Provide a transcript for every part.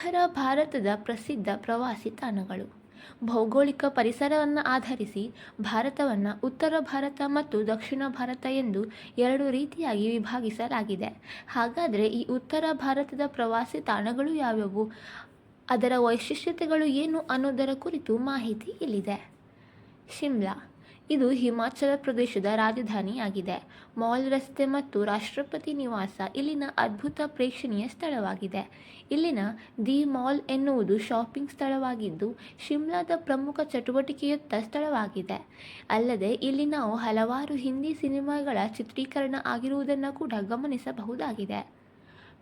ಉತ್ತರ ಭಾರತದ ಪ್ರಸಿದ್ಧ ಪ್ರವಾಸಿ ತಾಣಗಳು. ಭೌಗೋಳಿಕ ಪರಿಸರವನ್ನು ಆಧರಿಸಿ ಭಾರತವನ್ನು ಉತ್ತರ ಭಾರತ ಮತ್ತು ದಕ್ಷಿಣ ಭಾರತ ಎಂದು ಎರಡು ರೀತಿಯಾಗಿ ವಿಭಾಗಿಸಲಾಗಿದೆ. ಹಾಗಾದರೆ ಈ ಉತ್ತರ ಭಾರತದ ಪ್ರವಾಸಿ ತಾಣಗಳು ಯಾವುವು? ಅದರ ವೈಶಿಷ್ಟ್ಯತೆಗಳು ಏನು ಅನ್ನೋದರ ಕುರಿತು ಮಾಹಿತಿ ಇಲ್ಲಿದೆ. ಶಿಮ್ಲಾ. ಇದು ಹಿಮಾಚಲ ಪ್ರದೇಶದ ರಾಜಧಾನಿಯಾಗಿದೆ. ಮಾಲ್ ರಸ್ತೆ ಮತ್ತು ರಾಷ್ಟ್ರಪತಿ ನಿವಾಸ ಇಲ್ಲಿನ ಅದ್ಭುತ ಪ್ರೇಕ್ಷಣೀಯ ಸ್ಥಳವಾಗಿದೆ. ಇಲ್ಲಿನ ದಿ ಮಾಲ್ ಎನ್ನುವುದು ಶಾಪಿಂಗ್ ಸ್ಥಳವಾಗಿದ್ದು, ಶಿಮ್ಲಾದ ಪ್ರಮುಖ ಚಟುವಟಿಕೆಯುತ್ತ ಸ್ಥಳವಾಗಿದೆ. ಅಲ್ಲದೆ, ಇಲ್ಲಿ ನಾವು ಹಲವಾರು ಹಿಂದಿ ಸಿನಿಮಾಗಳ ಚಿತ್ರೀಕರಣ ಆಗಿರುವುದನ್ನು ಕೂಡ ಗಮನಿಸಬಹುದಾಗಿದೆ.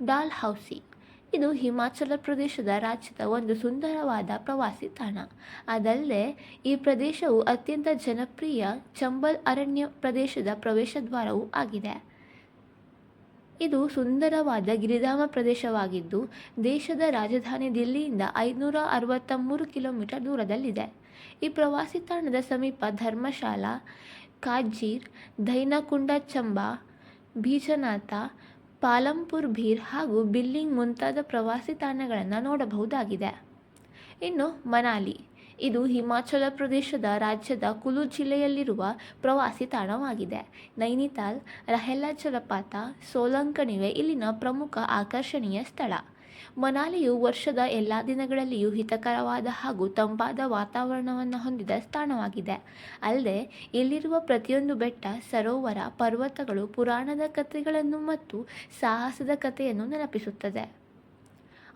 ಡಾಲ್ ಹೌಸಿ ಇದು ಹಿಮಾಚಲ ಪ್ರದೇಶದ ರಾಜ್ಯದ ಒಂದು ಸುಂದರವಾದ ಪ್ರವಾಸಿ ತಾಣ. ಅದಲ್ಲದೆ, ಈ ಪ್ರದೇಶವು ಅತ್ಯಂತ ಜನಪ್ರಿಯ ಚಂಬಲ್ ಅರಣ್ಯ ಪ್ರದೇಶದ ಪ್ರವೇಶ ದ್ವಾರವೂ ಆಗಿದೆ. ಇದು ಸುಂದರವಾದ ಗಿರಿಧಾಮ ಪ್ರದೇಶವಾಗಿದ್ದು, ದೇಶದ ರಾಜಧಾನಿ ದಿಲ್ಲಿಯಿಂದ ಐದುನೂರ ಅರವತ್ತ ಮೂರು ಕಿಲೋಮೀಟರ್ ದೂರದಲ್ಲಿದೆ. ಈ ಪ್ರವಾಸಿ ತಾಣದ ಸಮೀಪ ಧರ್ಮಶಾಲಾ, ಕಾಜೀರ್, ದೈನಕುಂಡ ಚಂಬಾ ಬೀಜನಾಥ ಪಾಲಂಪುರ್ ಭೀರ್ ಹಾಗೂ ಬಿಲ್ಲಿಂಗ್ ಮುಂತಾದ ಪ್ರವಾಸಿ ತಾಣಗಳನ್ನು ನೋಡಬಹುದಾಗಿದೆ. ಇನ್ನು ಮನಾಲಿ, ಇದು ಹಿಮಾಚಲ ಪ್ರದೇಶದ ರಾಜ್ಯದ ಕುಲು ಜಿಲ್ಲೆಯಲ್ಲಿರುವ ಪ್ರವಾಸಿ ತಾಣವಾಗಿದೆ. ನೈನಿತಾಲ್ ರಹೆಲ್ಲಾ ಜಲಪಾತ ಸೋಲಂಕಣಿವೆ ಇಲ್ಲಿನ ಪ್ರಮುಖ ಆಕರ್ಷಣೀಯ ಸ್ಥಳ. ಮನಾಲಿಯು ವರ್ಷದ ಎಲ್ಲ ದಿನಗಳಲ್ಲಿಯೂ ಹಿತಕರವಾದ ಹಾಗೂ ತಂಪಾದ ವಾತಾವರಣವನ್ನು ಹೊಂದಿದ ಸ್ಥಾನವಾಗಿದೆ. ಅಲ್ಲದೆ, ಇಲ್ಲಿರುವ ಪ್ರತಿಯೊಂದು ಬೆಟ್ಟ, ಸರೋವರ, ಪರ್ವತಗಳು ಪುರಾಣದ ಕಥೆಗಳನ್ನು ಮತ್ತು ಸಾಹಸದ ಕಥೆಯನ್ನು ನೆನಪಿಸುತ್ತದೆ.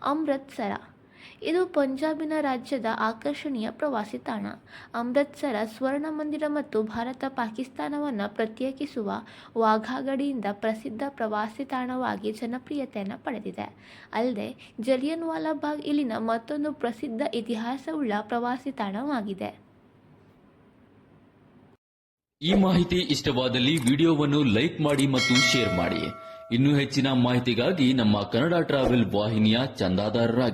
ಅಮೃತ್ಸರ ಇದು ಪಂಜಾಬಿನ ರಾಜ್ಯದ ಆಕರ್ಷಣೀಯ ಪ್ರವಾಸಿ ತಾಣ. ಅಮೃತ್ಸರ ಸ್ವರ್ಣ ಮಂದಿರ ಮತ್ತು ಭಾರತ ಪಾಕಿಸ್ತಾನವನ್ನು ಪ್ರತ್ಯೇಕಿಸುವ ವಾಘಾ ಗಡಿಯಿಂದ ಪ್ರಸಿದ್ಧ ಪ್ರವಾಸಿ ತಾಣವಾಗಿ ಜನಪ್ರಿಯತೆಯನ್ನು ಪಡೆದಿದೆ. ಅಲ್ಲದೆ ಜಲಿಯನ್ ವಾಲಾಬಾಗ್ ಇಲ್ಲಿನ ಮತ್ತೊಂದು ಪ್ರಸಿದ್ಧ ಇತಿಹಾಸವುಳ್ಳ ಪ್ರವಾಸಿ ತಾಣವಾಗಿದೆ. ಈ ಮಾಹಿತಿ ಇಷ್ಟವಾದಲ್ಲಿ ವಿಡಿಯೋವನ್ನು ಲೈಕ್ ಮಾಡಿ ಮತ್ತು ಶೇರ್ ಮಾಡಿ. ಇನ್ನೂ ಹೆಚ್ಚಿನ ಮಾಹಿತಿಗಾಗಿ ನಮ್ಮ ಕನ್ನಡ ಟ್ರಾವೆಲ್ ವಾಹಿನಿಯ ಚಂದಾದಾರರಾಗಿ.